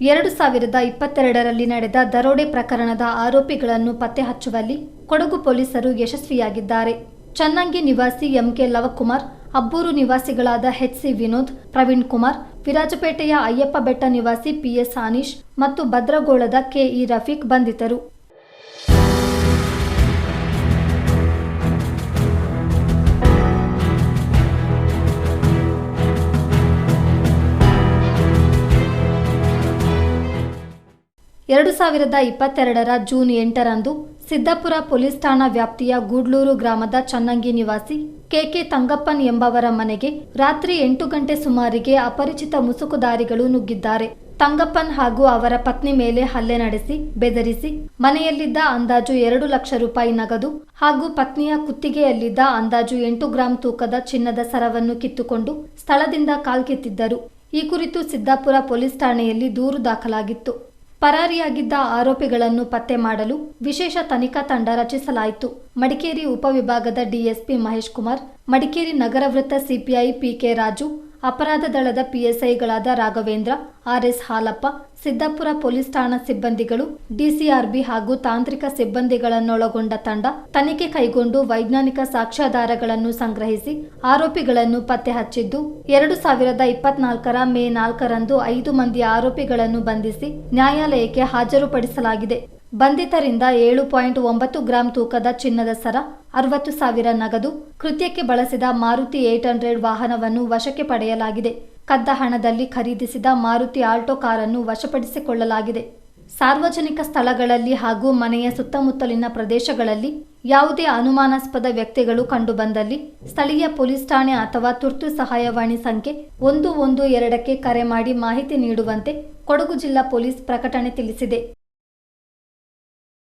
ಎರಡು ಸಾವಿರದ ಇಪ್ಪತ್ತೆರಡರಲ್ಲಿ ನಡೆದ ದರೋಡೆ ಪ್ರಕರಣದ ಆರೋಪಿಗಳನ್ನು ಪತ್ತೆ ಹಚ್ಚುವಲ್ಲಿ ಕೊಡಗು ಪೊಲೀಸರು ಯಶಸ್ವಿಯಾಗಿದ್ದಾರೆ. ಚನ್ನಂಗಿ ನಿವಾಸಿ ಎಂಕೆ ಲವಕುಮಾರ್, ಅಬ್ಬೂರು ನಿವಾಸಿಗಳಾದ ಹೆಚ್ ಸಿ ವಿನೋದ್, ಪ್ರವೀಣ್ ಕುಮಾರ್, ವಿರಾಜಪೇಟೆಯ ಅಯ್ಯಪ್ಪ ಬೆಟ್ಟ ನಿವಾಸಿ ಪಿಎಸ್ ಅನೀಶ್ ಮತ್ತು ಭದ್ರಗೋಳದ ಕೆಇ ರಫೀಕ್ ಬಂಧಿತರು. ಎರಡು ಸಾವಿರದ ಇಪ್ಪತ್ತೆರಡರ ಜೂನ್ ಎಂಟರಂದು ಸಿದ್ದಾಪುರ ಪೊಲೀಸ್ ಠಾಣಾ ವ್ಯಾಪ್ತಿಯ ಗೂಡ್ಲೂರು ಗ್ರಾಮದ ಚನ್ನಂಗಿ ನಿವಾಸಿ ಕೆಕೆ ತಂಗಪ್ಪನ್ ಎಂಬವರ ಮನೆಗೆ ರಾತ್ರಿ ಎಂಟು ಗಂಟೆ ಸುಮಾರಿಗೆ ಅಪರಿಚಿತ ಮುಸುಕುದಾರಿಗಳು ನುಗ್ಗಿದ್ದಾರೆ. ತಂಗಪ್ಪನ್ ಹಾಗೂ ಅವರ ಪತ್ನಿ ಮೇಲೆ ಹಲ್ಲೆ ನಡೆಸಿ, ಬೆದರಿಸಿ, ಮನೆಯಲ್ಲಿದ್ದ ಅಂದಾಜು ಎರಡು ಲಕ್ಷ ರೂಪಾಯಿ ನಗದು ಹಾಗೂ ಪತ್ನಿಯ ಕುತ್ತಿಗೆಯಲ್ಲಿದ್ದ ಅಂದಾಜು ಎಂಟು ಗ್ರಾಂ ತೂಕದ ಚಿನ್ನದ ಸರವನ್ನು ಕಿತ್ತುಕೊಂಡು ಸ್ಥಳದಿಂದ ಕಾಲ್ಕಿತ್ತಿದ್ದರು ಈ ಕುರಿತು ಸಿದ್ದಾಪುರ ಪೊಲೀಸ್ ಠಾಣೆಯಲ್ಲಿ ದೂರು ದಾಖಲಾಗಿತ್ತು. ಪರಾರಿಯಾಗಿದ್ದ ಆರೋಪಿಗಳನ್ನು ಪತ್ತೆ ಮಾಡಲು ವಿಶೇಷ ತನಿಖಾ ತಂಡ ರಚಿಸಲಾಯಿತು. ಮಡಿಕೇರಿ ಉಪವಿಭಾಗದ ಡಿಎಸ್ಪಿ ಮಹೇಶ್ ಕುಮಾರ್, ಮಡಿಕೇರಿ ನಗರ ವೃತ್ತ ಸಿಪಿಐ ಪಿಕೆ ರಾಜು ಅಪರಾಧ ದಳದ ಪಿಎಸ್ಐಗಳಾದ ರಾಘವೇಂದ್ರ ಆರ್ಎಸ್ ಹಾಲಪ್ಪ, ಸಿದ್ದಾಪುರ ಪೊಲೀಸ್ ಠಾಣಾ ಸಿಬ್ಬಂದಿಗಳು, ಡಿಸಿಆರ್ಬಿ ಹಾಗೂ ತಾಂತ್ರಿಕ ಸಿಬ್ಬಂದಿಗಳನ್ನೊಳಗೊಂಡ ತಂಡ ತನಿಖೆ ಕೈಗೊಂಡು ವೈಜ್ಞಾನಿಕ ಸಾಕ್ಷ್ಯಾಧಾರಗಳನ್ನು ಸಂಗ್ರಹಿಸಿ ಆರೋಪಿಗಳನ್ನು ಪತ್ತೆ ಹಚ್ಚಿದ್ದು, ಎರಡು ಸಾವಿರದ ಇಪ್ಪತ್ನಾಲ್ಕರ ಮೇ ನಾಲ್ಕರಂದು ಐದು ಮಂದಿ ಆರೋಪಿಗಳನ್ನು ಬಂಧಿಸಿ ನ್ಯಾಯಾಲಯಕ್ಕೆ ಹಾಜರುಪಡಿಸಲಾಗಿದೆ. ಬಂಧಿತರಿಂದ ಏಳು ಪಾಯಿಂಟ್ ಒಂಬತ್ತು ಗ್ರಾಂ ತೂಕದ ಚಿನ್ನದ ಸರ, ಅರವತ್ತು ಸಾವಿರ ನಗದು, ಕೃತ್ಯಕ್ಕೆ ಬಳಸಿದ ಮಾರುತಿ ಏಟ್ ಹಂಡ್ರೆಡ್ ವಾಹನವನ್ನು ವಶಕ್ಕೆ ಪಡೆಯಲಾಗಿದೆ. ಕದ್ದ ಹಣದಲ್ಲಿ ಖರೀದಿಸಿದ ಮಾರುತಿ ಆಲ್ಟೋ ಕಾರನ್ನು ವಶಪಡಿಸಿಕೊಳ್ಳಲಾಗಿದೆ. ಸಾರ್ವಜನಿಕ ಸ್ಥಳಗಳಲ್ಲಿ ಹಾಗೂ ಮನೆಯ ಸುತ್ತಮುತ್ತಲಿನ ಪ್ರದೇಶಗಳಲ್ಲಿ ಯಾವುದೇ ಅನುಮಾನಾಸ್ಪದ ವ್ಯಕ್ತಿಗಳು ಕಂಡುಬಂದಲ್ಲಿ ಸ್ಥಳೀಯ ಪೊಲೀಸ್ ಠಾಣೆ ಅಥವಾ ತುರ್ತು ಸಹಾಯವಾಣಿ ಸಂಖ್ಯೆ ಒಂದು ಒಂದು ಎರಡಕ್ಕೆ ಕರೆ ಮಾಡಿ ಮಾಹಿತಿ ನೀಡುವಂತೆ ಕೊಡಗು ಜಿಲ್ಲಾ ಪೊಲೀಸ್ ಪ್ರಕಟಣೆ ತಿಳಿಸಿದೆ.